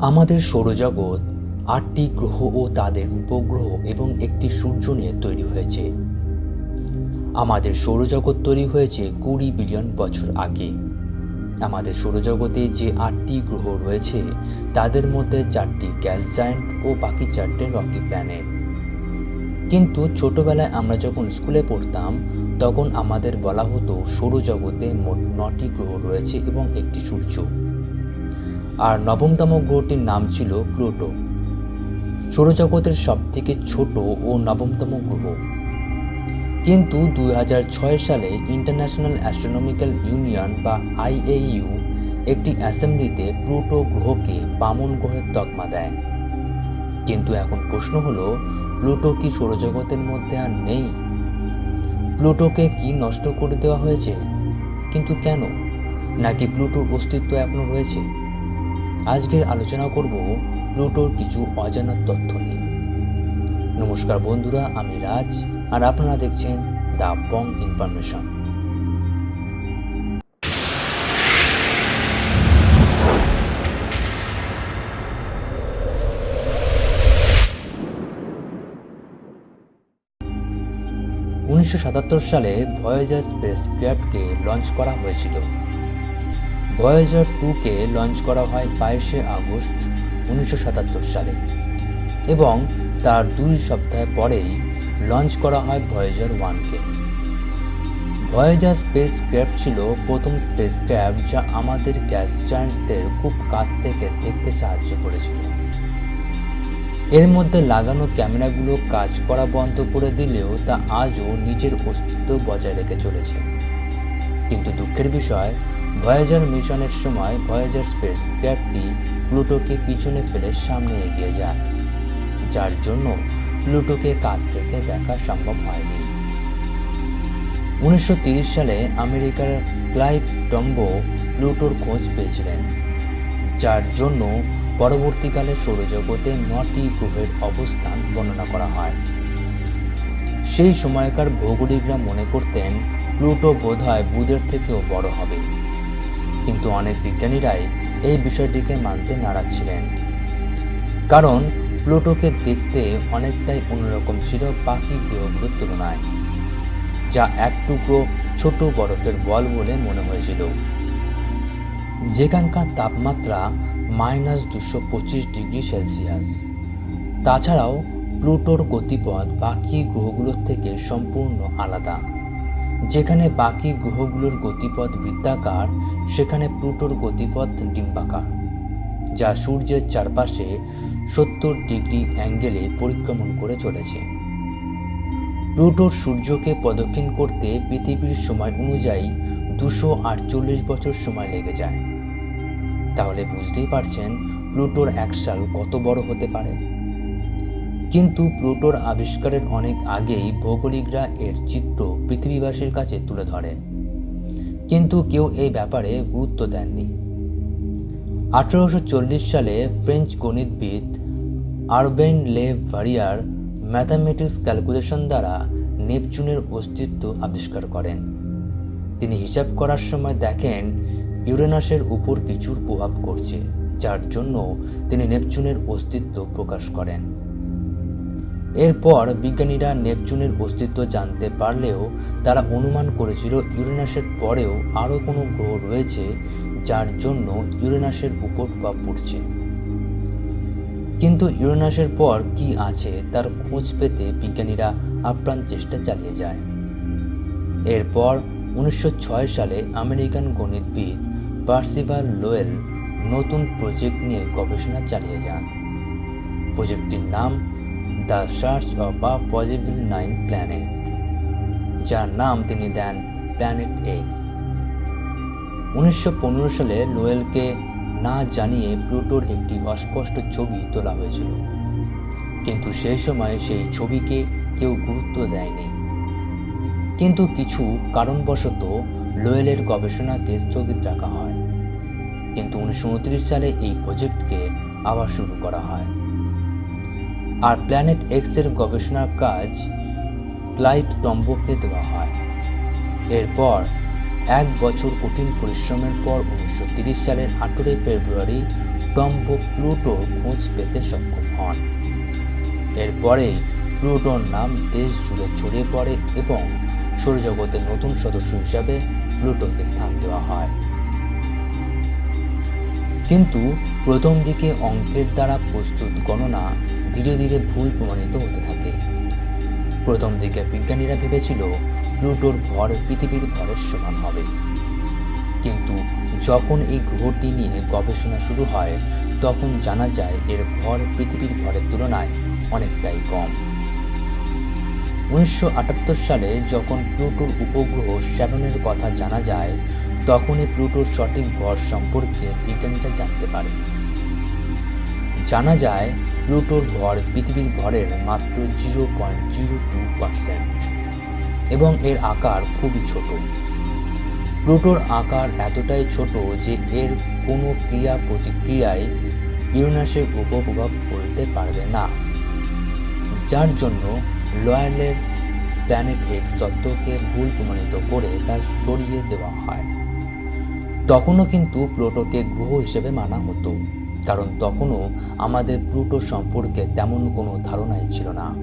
আমাদের সৌরজগৎ আটটি গ্রহ ও তাদের উপগ্রহ এবং একটি সূর্য নিয়ে তৈরি হয়েছে। আমাদের সৌরজগৎ তৈরি হয়েছে কুড়ি বিলিয়ন বছর আগে। আমাদের সৌরজগতে যে আটটি গ্রহ রয়েছে, তাদের মধ্যে চারটি গ্যাস জায়ান্ট ও বাকি চারটে রকি প্ল্যানেট। কিন্তু ছোটবেলায় আমরা যখন স্কুলে পড়তাম, তখন আমাদের বলা হতো সৌরজগতে মোট নটি গ্রহ রয়েছে এবং একটি সূর্য। আর নবমতম গ্রহটির নাম ছিল প্লুটো। সৌরজগতের সবথেকে ছোট ও নবমতম গ্রহ। কিন্তু দুই হাজার ছয় সালে ইন্টারন্যাশনাল অ্যাস্ট্রোনমিক্যাল ইউনিয়ন বা আইএইউ একটি অ্যাসেম্বলিতে প্লুটো গ্রহকে বামন গ্রহের তকমা দেয়। কিন্তু এখন প্রশ্ন হলো, প্লুটো কি সৌরজগতের মধ্যে আর নেই? প্লুটোকে কি নষ্ট করে দেওয়া হয়েছে? কিন্তু কেন? নাকি প্লুটোর অস্তিত্ব এখনও রয়েছে? আজকের আলোচনা করব প্লুটোর কিছু অজানা তথ্য নিয়ে। নমস্কার বন্ধুরা, আমি রাজ, আর আপনারা দেখছেন দ্য বং ইনফরমেশন। উনিশশো সাতাত্তর সালে ভয়েজার স্পেস ক্রাফটকে লঞ্চ করা হয়েছিল। ভয়েজার টুকে লঞ্চ করা হয় বাইশে আগস্ট উনিশশো সাতাত্তর সালে এবং তার দুই সপ্তাহ পরেই লঞ্চ করা হয় ভয়েজার ওয়ানকে ভয়েজার স্পেস ক্রাফট ছিল প্রথম স্পেস ক্রাফট যা আমাদের গ্যাস জায়ান্টসদের খুব কাছ থেকে দেখতে সাহায্য করেছিল। এর মধ্যে লাগানো ক্যামেরাগুলো কাজ করা বন্ধ করে দিলেও তা আজও নিজের অস্তিত্ব বজায় রেখে চলেছে। কিন্তু দুঃখের বিষয় ভয়েজার মিশনের সময় ভয়েজার স্পেস ক্র্যাফটটি প্লুটোকে পিছনে ফেলে সামনে এগিয়ে যায়, যার জন্য প্লুটোকে কাছ থেকে দেখা সম্ভব হয়নি। উনিশশো সালে আমেরিকার ক্লাইভ টম্বো প্লুটোর খোঁজ পেয়েছিলেন, যার জন্য পরবর্তীকালে সৌরজগতে নটি গ্রহের অবস্থান বর্ণনা করা হয়। সেই সময়কার ভৌগোলিকরা মনে করতেন, প্লুটো বোধহয় বুধের থেকেও বড় হবে। কিন্তু অনেক বিজ্ঞানীরাই এই বিষয়টিকে মানতে নারাজ ছিলেন। কারণ প্লুটোকে দেখতে অনেকটাই অন্যরকম ছিল বাকি গ্রহগুলোর তুলনায়, যা এক টুকরো ছোট বরফের বল বলে মনে হয়েছিল। যেখানকার তাপমাত্রা মাইনাস দুশো পঁচিশ ডিগ্রি সেলসিয়াস। তাছাড়াও, প্লুটোর গতিপথ বাকি গ্রহগুলোর থেকে সম্পূর্ণ আলাদা। যেখানে বাকি গ্রহগুলোর গতিপথ বৃত্তাকার, সেখানে প্লুটোর গতিপথ ডিম্বাকার, যা সূর্যের চারপাশে সত্তর ডিগ্রি অ্যাঙ্গেলে পরিক্রমণ করে চলেছে। প্লুটোর সূর্যকে প্রদক্ষিণ করতে পৃথিবীর সময় অনুযায়ী দুশো আটচল্লিশ বছর সময় লেগে যায়। তাহলে বুঝতেই পারছেন প্লুটোর এক সাল কত বড় হতে পারে। কিন্তু প্লুটোর আবিষ্কারের অনেক আগেই ভৌগোলিকরা এর চিত্র পৃথিবীবাসীর কাছে তুলে ধরে। কিন্তু কেউ এই ব্যাপারে গুরুত্ব দেননি। আঠারোশো সালে ফ্রেঞ্চ গণিতবিদ আরবেন লে ভারিয়ার ম্যাথামেটিক্স ক্যালকুলেশন দ্বারা নেপচুনের অস্তিত্ব আবিষ্কার করেন। তিনি হিসাব করার সময় দেখেন, ইউরেনাসের উপর কিছুর প্রভাব করছে যার জন্য তিনি নেপচুনের অস্তিত্ব প্রকাশ করেন। এরপর বিজ্ঞানীরা নেপচুনের অস্তিত্ব জানতে পারলেও তারা অনুমান করেছিল ইউরেনাসের পরেও আরও কোনো গ্রহ রয়েছে যার জন্য ইউরেনাসের উপর প্রভাব পড়ছে। কিন্তু ইউরেনাসের পর কি আছে তার খোঁজ পেতে বিজ্ঞানীরা আপ্রাণ চেষ্টা চালিয়ে যায়। এরপর উনিশশো ছয় সালে আমেরিকান গণিতবিদ পার্সিভাল লোয়েল নতুন প্রজেক্ট নিয়ে গবেষণা চালিয়ে যান। প্রজেক্টটির নাম the search of a possible nine planet যার নাম তিনি দেন প্ল্যানেট এক্স উনিশশো পনেরো সালে লোয়েলকে না জানিয়ে প্লুটোর একটি অস্পষ্ট ছবি তোলা হয়েছিল, কিন্তু সেই সময় সেই ছবিকে কেউ গুরুত্ব দেয়নি। কিন্তু কিছু কারণবশত লোয়েলের গবেষণাকে স্থগিত রাখা হয়, কিন্তু উনিশশো উনত্রিশ সালে এই প্রজেক্টকে আবার শুরু করা হয়। আর প্ল্যানেট এক্সের গবেষণার কাজ ক্লাইড টম্বোকে দেওয়া হয়। এরপর এক বছর কঠিন পরিশ্রমের পর উনিশশো তিরিশ সালের আঠেরোই ফেব্রুয়ারি টম্বো প্লুটো খোঁজ পেতে সক্ষম হন। এরপরে প্লুটোর নাম দেশ জুড়ে ছড়িয়ে পড়ে এবং সৌরজগতের নতুন সদস্য হিসাবে প্লুটোকে স্থান দেওয়া হয়। কিন্তু প্রথম দিকে অঙ্কের দ্বারা প্রস্তুত গণনা ধীরে ধীরে ভুল প্রমাণিত হতে থাকে। প্রথম দিকে বিজ্ঞানীরা ভেবেছিল প্লুটোর ভর পৃথিবীর ভরের সমান হবে। কিন্তু যখন এই গ্রহটি নিয়ে গবেষণা শুরু হয়, তখন জানা যায় এর ভর পৃথিবীর ভরের তুলনায় অনেকটাই কম। উনিশশো আটাত্তর সালে যখন প্লুটোর উপগ্রহ শ্যারনের কথা জানা যায়, তখনই প্লুটোর সঠিক ভর সম্পর্কে বিজ্ঞানীরা জানতে পারে। জানা যায় প্লুটোর ভর পৃথিবীর ভরের মাত্র zero point zero two percent. এবং এর আকার খুবই ছোট। প্লুটোর আকার এতটাই ছোট যে এর কোনো ক্রিয়া প্রতিক্রিয়ায় ইউরেনাসের উপর প্রভাব পারবে না। যার জন্য লয়ালের প্ল্যানেট এক্স তত্ত্বকে ভুল প্রমাণিত করে তা সরিয়ে দেওয়া হয়। তখনও কিন্তু প্লুটোকে গ্রহ হিসেবে মানা হতো। কারণ তখনও আমাদের প্লুটো সম্পর্কে তেমন কোনো ধারণাই ছিল না।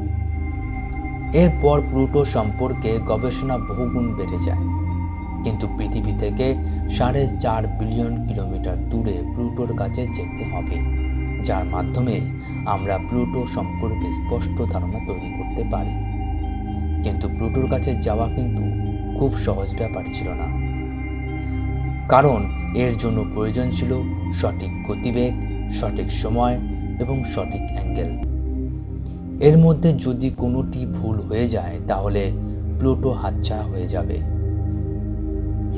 এরপর প্লুটো সম্পর্কে গবেষণা বহুগুণ বেড়ে যায়। কিন্তু পৃথিবী থেকে সাড়ে চার বিলিয়ন কিলোমিটার দূরে প্লুটোর কাছে যেতে হবে, যার মাধ্যমে আমরা প্লুটো সম্পর্কে স্পষ্ট ধারণা তৈরি করতে পারি। কিন্তু প্লুটোর কাছে যাওয়া কিন্তু খুব সহজ ব্যাপার ছিল না। কারণ এর জন্য প্রয়োজন ছিল সঠিক গতিবেগ সঠিক সময় এবং সঠিক অ্যাঙ্গেল। এর মধ্যে যদি কোনোটি ভুল হয়ে যায়, তাহলে প্লুটো হাতছাড়া হয়ে যাবে।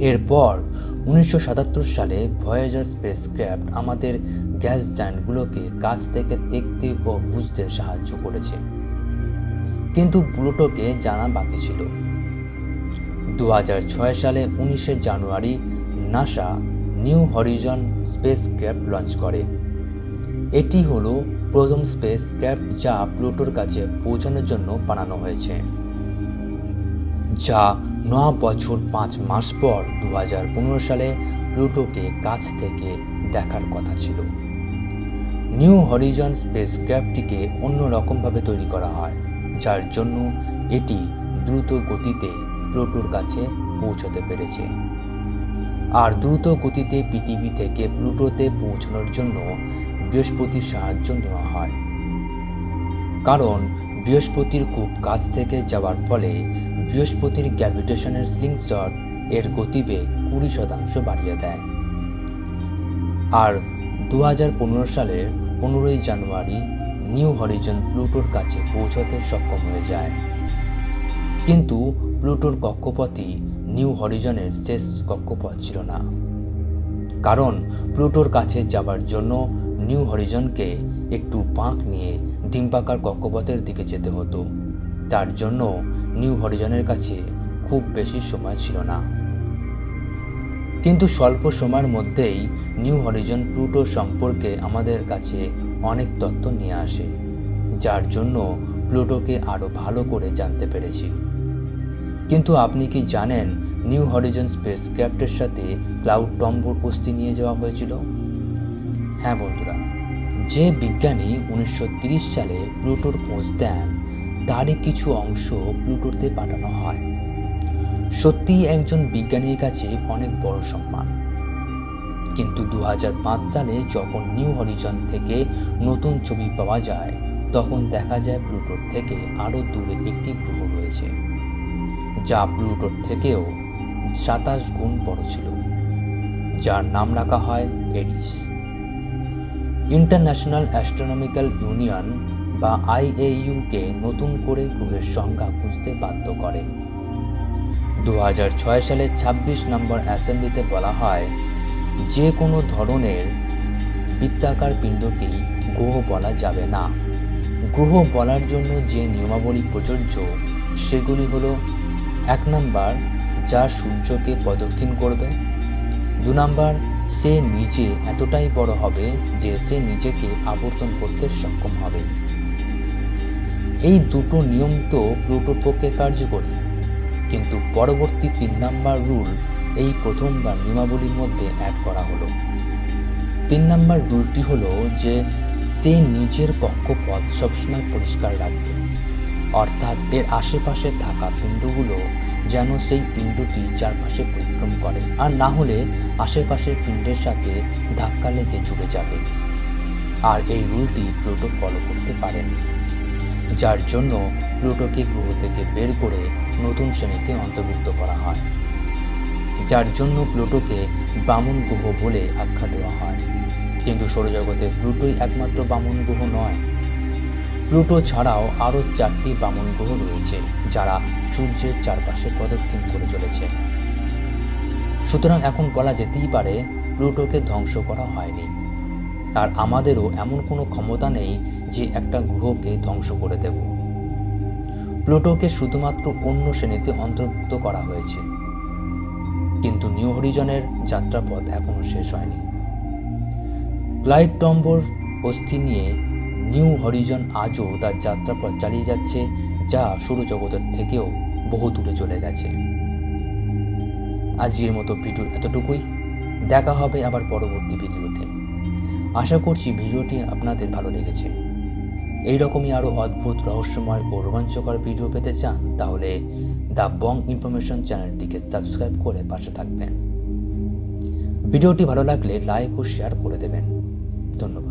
এরপর উনিশশো সাতাত্তর সালে ভয়েজার স্পেসক্রাফট আমাদের গ্যাস জায়ান্টগুলোকে কাছ থেকে দেখতে ও বুঝতে সাহায্য করেছে। কিন্তু প্লুটোকে জানা বাকি ছিল। দু হাজার ছয় সালে উনিশে জানুয়ারি NASA New Horizon spacecraft launch করে। এটি হলো প্রথম স্পেস ক্র্যাফট যা প্লুটোর কাছে পৌঁছানোর জন্য বানানো হয়েছে, যা ন বছর পাঁচ মাস পর দু হাজার পনেরো সালে প্লুটোকে কাছ থেকে দেখার কথা ছিল। নিউ হরিজন স্পেস ক্র্যাফটটিকে অন্যরকমভাবে তৈরি করা হয়, যার জন্য এটি দ্রুত গতিতে প্লুটোর কাছে পৌঁছতে পেরেছে। আর দ্রুত গতিতে পৃথিবী থেকে প্লুটোতে পৌঁছানোর জন্য বৃহস্পতির সাহায্য নেওয়া হয়। কারণ বৃহস্পতির খুব কাছ থেকে যাওয়ার ফলে বৃহস্পতির গ্র্যাভিটেশনের স্লিংশট এর গতিবেগ কুড়ি শতাংশ বাড়িয়ে দেয়। আর দু হাজার পনেরো সালের পনেরোই জানুয়ারি নিউ হরিজন প্লুটোর কাছে পৌঁছাতে সক্ষম হয়ে যায়। কিন্তু প্লুটোর কক্ষপথই নিউ হরিজনের শেষ কক্ষপথ ছিল না। কারণ প্লুটোর কাছে যাবার জন্য নিউ হরিজনকে একটু বাঁক নিয়ে ডিম্বাকার কক্ষপথের দিকে যেতে হতো। তার জন্য নিউ হরিজনের কাছে খুব বেশি সময় ছিল না। কিন্তু স্বল্প সময়ের মধ্যেই নিউ হরিজন প্লুটো সম্পর্কে আমাদের কাছে অনেক তথ্য নিয়ে আসে, যার জন্য প্লুটোকে আরও ভালো করে জানতে পেরেছি। কিন্তু আপনি কি জানেন নিউ হরিজন স্পেস ক্যাপ্টের সাথে ক্লাউড টম্বোর অস্থি নিয়ে যাওয়া হয়েছিল? হ্যাঁ বন্ধুরা, যে বিজ্ঞানী উনিশশো সালে প্লুটোর খোঁজ দেন, তারই কিছু অংশ প্লুটোতে পাঠানো হয়। সত্যিই একজন বিজ্ঞানীর কাছে অনেক বড় সম্মান। কিন্তু দু হাজার পাঁচ সালে যখন নিউ হরিজন থেকে নতুন ছবি পাওয়া যায়, তখন দেখা যায় প্লুটোর থেকে আরও দূরে একটি গ্রহ রয়েছে, যা প্লুটোর থেকেও সাতাশ গুণ বড় ছিল, যার নাম রাখা হয় এরিস। ইন্টারন্যাশনাল অ্যাস্ট্রোনমিক্যাল ইউনিয়ন বা আইএইউকে নতুন করে গ্রহের সংখ্যা খুঁজতে বাধ্য করে। দু সালের ২৬ নম্বর অ্যাসেম্বলিতে বলা হয়, যে কোনো ধরনের বৃত্তাকার পিণ্ডকেই গ্রহ বলা যাবে না। গ্রহ বলার জন্য যে নিয়মাবলী প্রযোজ্য, সেগুলি হলো, এক নাম্বার, যা সূর্যকে প্রদক্ষিণ করবে। দু নাম্বার সে নিজে এতটাই বড় হবে যে সে নিজেকে আবর্তন করতে সক্ষম হবে। এই দুটো নিয়ম তো প্লুটোর পক্ষে কার্যকরী। কিন্তু পরবর্তী তিন নাম্বার রুল এই প্রথমবার নিয়মাবলীর মধ্যে অ্যাড করা হলো। তিন নাম্বার রুলটি হলো যে সে নিজের কক্ষপথ সবসময় পরিষ্কার রাখবে। অর্থাৎ এর আশেপাশে থাকা পিণ্ডগুলো যেন সেই পিণ্ডটি চারপাশে পরিক্রম করে। আর না হলে আশেপাশের পিণ্ডের সাথে ধাক্কা লেগে জুড়ে যাবে। আর এই রুলটি প্লুটো ফলো করতে পারেন। যার জন্য প্লুটোকে গ্রহ থেকে বের করে নতুন শ্রেণীতে অন্তর্ভুক্ত করা হয়। যার জন্য প্লুটোকে বামন গ্রহ বলে আখ্যা দেওয়া হয়। কিন্তু সৌরজগতে প্লুটোই একমাত্র বামন গ্রহ নয়। প্লুটো ছাড়াও আরও চারটি বামন গ্রহ রয়েছে, যারা সূর্যের চারপাশে প্রদক্ষিণ করে চলেছে। সুতরাং এখন বলা যেতেই পারে, প্লুটোকে ধ্বংস করা হয়নি। আর আমাদেরও এমন কোনো ক্ষমতা নেই যে একটা গ্রহকে ধ্বংস করে দেব। প্লুটোকে শুধুমাত্র অন্য শ্রেণীতে অন্তর্ভুক্ত করা হয়েছে। কিন্তু নিউ হরিজনের যাত্রাপথ এখনও শেষ হয়নি। ক্লাইড টম্বোর অস্থি নিয়ে নিউ হরিজন আজও তার যাত্রাপথ চালিয়ে যাচ্ছে, যা সৌরজগতের থেকেও বহু দূরে চলে গেছে। আজকের মতো ভিডিও এতটুকুই। দেখা হবে আবার পরবর্তী ভিডিওতে। আশা করছি ভিডিওটি আপনাদের ভালো লেগেছে। এই রকমই আরও অদ্ভুত রহস্যময় ও রোমাঞ্চকর ভিডিও পেতে চান, তাহলে দ্য বং ইনফরমেশন চ্যানেলটিকে সাবস্ক্রাইব করে পাশে থাকবেন। ভিডিওটি ভালো লাগলে লাইক ও শেয়ার করে দেবেন। ধন্যবাদ।